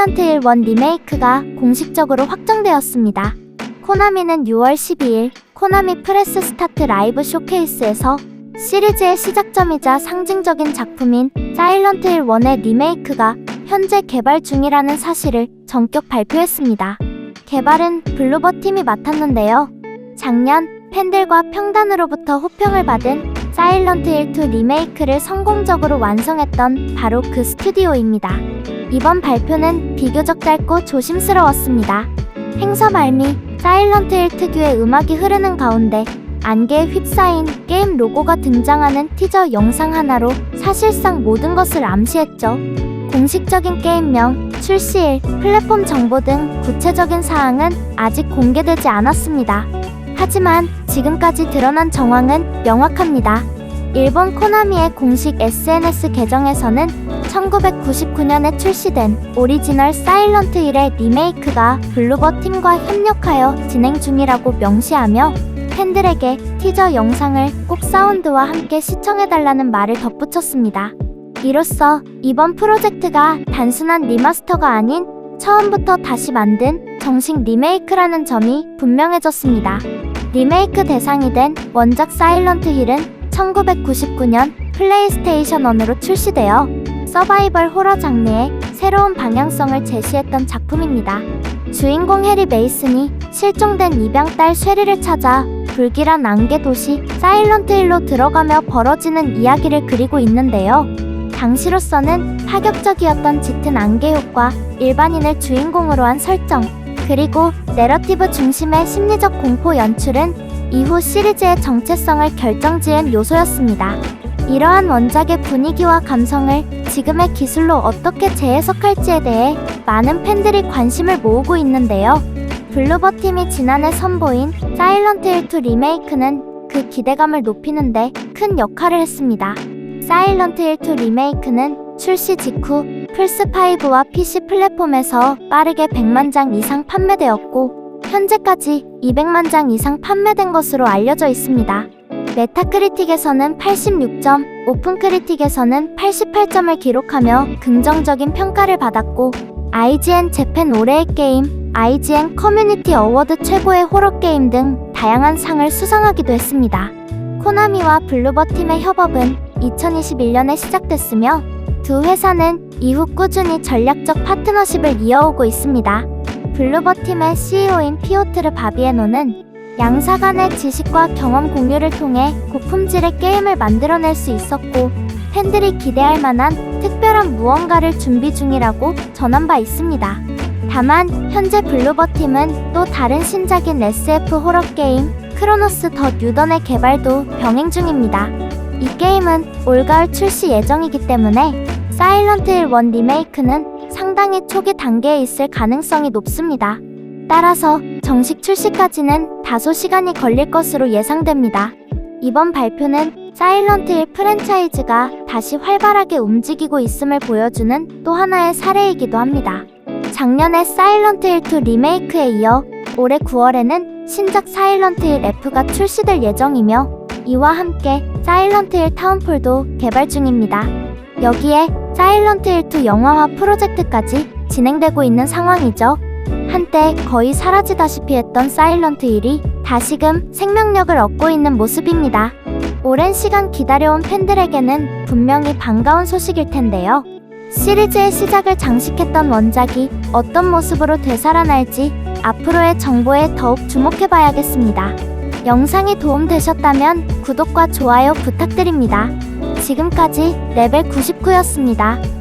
사일런트 힐 1 리메이크가 공식적으로 확정되었습니다. 코나미는 6월 12일 코나미 프레스 스타트 라이브 쇼케이스에서 시리즈의 시작점이자 상징적인 작품인 사일런트 힐 1의 리메이크가 현재 개발 중이라는 사실을 전격 발표했습니다. 개발은 블루버 팀이 맡았는데요. 작년 팬들과 평단으로부터 호평을 받은 사일런트 힐2 리메이크를 성공적으로 완성했던 바로 그 스튜디오입니다. 이번 발표는 비교적 짧고 조심스러웠습니다. 행사 말미 사일런트 힐 특유의 음악이 흐르는 가운데 안개에 휩싸인 게임 로고가 등장하는 티저 영상 하나로 사실상 모든 것을 암시했죠. 공식적인 게임명, 출시일, 플랫폼 정보 등 구체적인 사항은 아직 공개되지 않았습니다. 하지만 지금까지 드러난 정황은 명확합니다. 일본 코나미의 공식 SNS 계정에서는 1999년에 출시된 오리지널 사일런트 1의 리메이크가 블루버 팀과 협력하여 진행 중이라고 명시하며 팬들에게 티저 영상을 꼭 사운드와 함께 시청해달라는 말을 덧붙였습니다. 이로써 이번 프로젝트가 단순한 리마스터가 아닌 처음부터 다시 만든 정식 리메이크라는 점이 분명해졌습니다. 리메이크 대상이 된 원작 사일런트 힐은 1999년 플레이스테이션 1으로 출시되어 서바이벌 호러 장르의 새로운 방향성을 제시했던 작품입니다. 주인공 해리 메이슨이 실종된 입양딸 쉐리를 찾아 불길한 안개 도시 사일런트 힐로 들어가며 벌어지는 이야기를 그리고 있는데요. 당시로서는 파격적이었던 짙은 안개 효과, 일반인을 주인공으로 한 설정, 그리고 내러티브 중심의 심리적 공포 연출은 이후 시리즈의 정체성을 결정지은 요소였습니다. 이러한 원작의 분위기와 감성을 지금의 기술로 어떻게 재해석할지에 대해 많은 팬들이 관심을 모으고 있는데요. 블루버 팀이 지난해 선보인 사일런트 힐2 리메이크는 그 기대감을 높이는데 큰 역할을 했습니다. 사일런트 힐 2 리메이크는 출시 직후 플스5와 PC 플랫폼에서 빠르게 100만 장 이상 판매되었고 현재까지 200만 장 이상 판매된 것으로 알려져 있습니다. 메타크리틱에서는 86점, 오픈크리틱에서는 88점을 기록하며 긍정적인 평가를 받았고 IGN 재팬 올해의 게임, IGN 커뮤니티 어워드 최고의 호러 게임 등 다양한 상을 수상하기도 했습니다. 코나미와 블루버 팀의 협업은 2021년에 시작됐으며 두 회사는 이후 꾸준히 전략적 파트너십을 이어오고 있습니다. 블루버 팀의 CEO인 피오트르 바비에노는 양사 간의 지식과 경험 공유를 통해 고품질의 게임을 만들어낼 수 있었고 팬들이 기대할 만한 특별한 무언가를 준비 중이라고 전한 바 있습니다. 다만 현재 블루버 팀은 또 다른 신작인 SF 호러 게임 크로노스 더 뉴던의 개발도 병행 중입니다. 이 게임은 올가을 출시 예정이기 때문에 사일런트 힐 1 리메이크는 상당히 초기 단계에 있을 가능성이 높습니다. 따라서 정식 출시까지는 다소 시간이 걸릴 것으로 예상됩니다. 이번 발표는 사일런트 힐 프랜차이즈가 다시 활발하게 움직이고 있음을 보여주는 또 하나의 사례이기도 합니다. 작년에 사일런트 힐 2 리메이크에 이어 올해 9월에는 신작 사일런트 힐 F가 출시될 예정이며 이와 함께 사일런트 힐 타운폴도 개발 중입니다. 여기에 사일런트 힐 2 영화화 프로젝트까지 진행되고 있는 상황이죠. 한때 거의 사라지다시피 했던 사일런트 힐이 다시금 생명력을 얻고 있는 모습입니다. 오랜 시간 기다려온 팬들에게는 분명히 반가운 소식일 텐데요. 시리즈의 시작을 장식했던 원작이 어떤 모습으로 되살아날지 앞으로의 정보에 더욱 주목해봐야겠습니다. 영상이 도움되셨다면 구독과 좋아요 부탁드립니다. 지금까지 레벨 99였습니다.